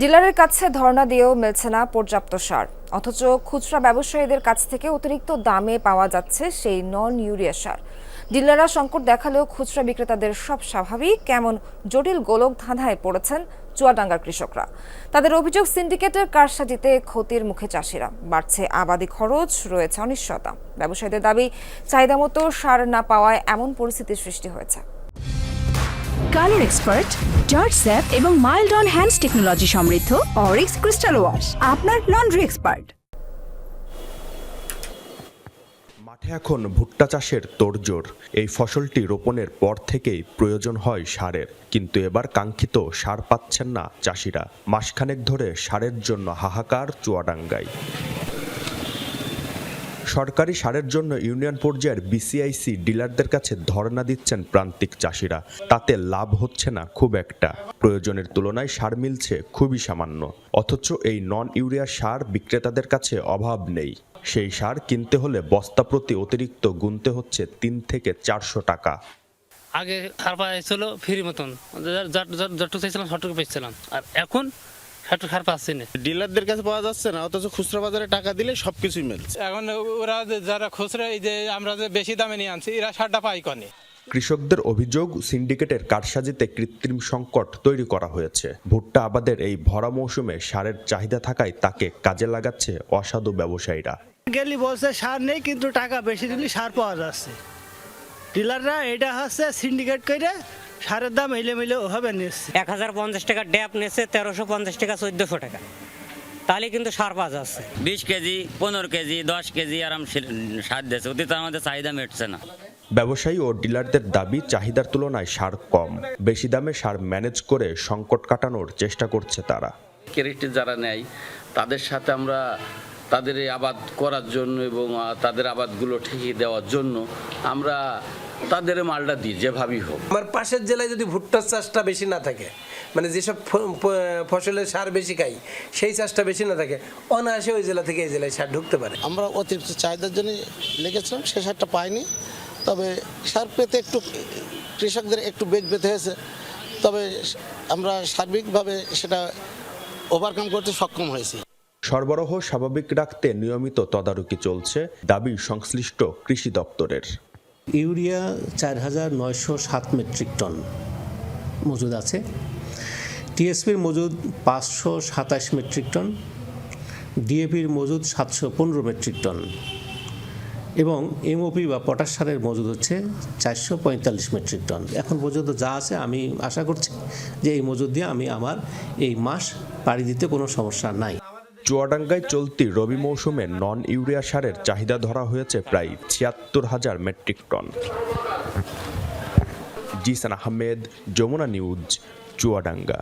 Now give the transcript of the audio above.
ডিলারের কাছে ধর্ণা দিয়েও মিলছে না পর্যাপ্ত সার। অথচ খুচরা ব্যবসায়ীদের কাছ থেকে অতিরিক্ত দামে পাওয়া যাচ্ছে সেই নন ইউরিয়া সার। ডিলাররা সংকট দেখালেও খুচরা বিক্রেতাদের সব স্বাভাবিক, কেমন জটিল গোলক ধাঁধায় পড়েছেন চুয়াডাঙ্গার কৃষকরা। তাদের অভিযোগ, সিন্ডিকেটের কারসাজিতে ক্ষতির মুখে চাষিরা। বাড়ছে আবাদি খরচ, রয়েছে অনিশ্চয়তা। ব্যবসায়ীদের দাবি, চাহিদা মতো সার না পাওয়ায় এমন পরিস্থিতির সৃষ্টি হয়েছে। কালার এক্সপার্ট, জর্জ স্যাপ এবং মাইল্ড অন হ্যান্ডস টেকনোলজি সমৃদ্ধ অরিক্স ক্রিস্টাল ওয়াশ, আপনার লন্ড্রি এক্সপার্ট। মাঠে এখন ভুট্টা চাষের তোড়জোড়। এই ফসলটি রোপণের পর থেকেই প্রয়োজন হয় সারের, কিন্তু এবার কাঙ্ক্ষিত সার পাচ্ছেন না চাষিরা। মাসখানেক ধরে সারের জন্য হাহাকার চুয়াডাঙ্গায়। সরকারি সারের জন্য ইউনিয়ন পর্যায়ের বিসিআইসি ডিলারদের কাছে ধর্ণা দিচ্ছেন প্রান্তিক চাষিরা। তাতে লাভ হচ্ছে না খুব একটা। প্রয়োজনের তুলনায় সার মিলছে খুবই সামান্য। অথচ এই নন ইউরিয়া সার বিক্রেতাদের কাছে অভাব নেই। সেই সার কিনতে হলে বস্তা প্রতি অতিরিক্ত গুনতে হচ্ছে তিন থেকে চারশো টাকা। আগে সার পাওয়া ছিল ফ্রি মতন। চাইছিলাম সবটুকু পেয়েছিলাম। আর এখন সার পাচ্ছি না? ডিলারদের কাছে পাওয়া যাচ্ছে না অথচ খুচরা বাজারে টাকা দিলে সবকিছুই মিলছে এখন ওরা যে- যারা খুচরা এই যে আমরা যে বেশি দামে নিয়ে আনছি এরা সারটা পাই কনে। কৃষকদের অভিযোগ সিন্ডিকেটের কারসাজিতে কৃত্রিম সংকট তৈরি করা হয়েছে। ভুট্টা আবাদের এই ভরা মৌসুমে সারের চাহিদা থাকায় তাকে কাজে লাগাচ্ছে অসাধু ব্যবসায়ীরা। গেলি বলছে সার নেই কিন্তু টাকা বেশি দিলে সার পাওয়া যাচ্ছে। ডিলাররা এটা হচ্ছে সিন্ডিকেট করে সারের দাম মিলে মিলে ওভাবে নিচ্ছে এক হাজার পঞ্চাশ টাকা ড্যাপ নেছে তেরোশো পঞ্চাশ টাকা চোদ্দোশো টাকা। তাহলে কিন্তু সার পাওয়া যাচ্ছে বিশ কেজি পনেরো কেজি দশ কেজি আরাম সার দিয়েছে। ওতে তো আমাদের চাহিদা মেটছে না। ব্যবসায়ী ও ডিলারদের দাবি চাহিদার তুলনায় সার কম। বেশি দামে সার ম্যানেজ করে সংকট কাটানোর চেষ্টা করছে তারা। ক্রেডিট যারা নেয় তাদের সাথে আমরা তাদের এই আবাদ করার জন্য এবং তাদের আবাদগুলো ঠিকিয়ে দেওয়ার জন্য আমরা তাদের মালটা দিই যেভাবেই হোক। আমার পাশের জেলায় যদি ভুট্টার চাষটা বেশি না থাকে মানে যেসব ফসলের সার বেশি খাই সেই চাষটা বেশি না থাকে অনায়াসে ওই জেলা থেকে এই জেলায় সার ঢুকতে পারে। আমরা অতিরিক্ত চাহিদার জন্য লেগেছিলাম সে সারটা পাইনি। তবে সার পেতে একটু কৃষকদের একটু বেগ পেতে হয়েছে। তবে আমরা সার্বিকভাবে সেটা ওভারকাম করতে সক্ষম হয়েছি। সরবরাহ স্বাভাবিক রাখতে নিয়মিত তদারকি চলছে দাবি সংশ্লিষ্ট কৃষি দপ্তরের। ইউরিয়া চার হাজার নয়শো সাত মেট্রিক টন মজুদ আছে। টিএসপির মজুদ পাঁচশো সাতাশ মেট্রিক টন, ডিএপির মজুদ সাতশো পনেরো মেট্রিক টন এবং এমওপি বা পটাশ সারের মজুদ হচ্ছে চারশো পঁয়তাল্লিশ মেট্রিক টন। এখন পর্যন্ত যা আছে আমি আশা করছি যে এই মজুদ দিয়ে আমি আমার এই মাস পাড়ি দিতে কোনো সমস্যা নাই। চুয়াডাঙ্গায় চলতি রবি মৌসুমে নন ইউরিয়া সারের চাহিদা ধরা হয়েছে প্রায় ছিয়াত্তর হাজার metric ton. Zisan Ahmed, Jamuna news, Chuadanga.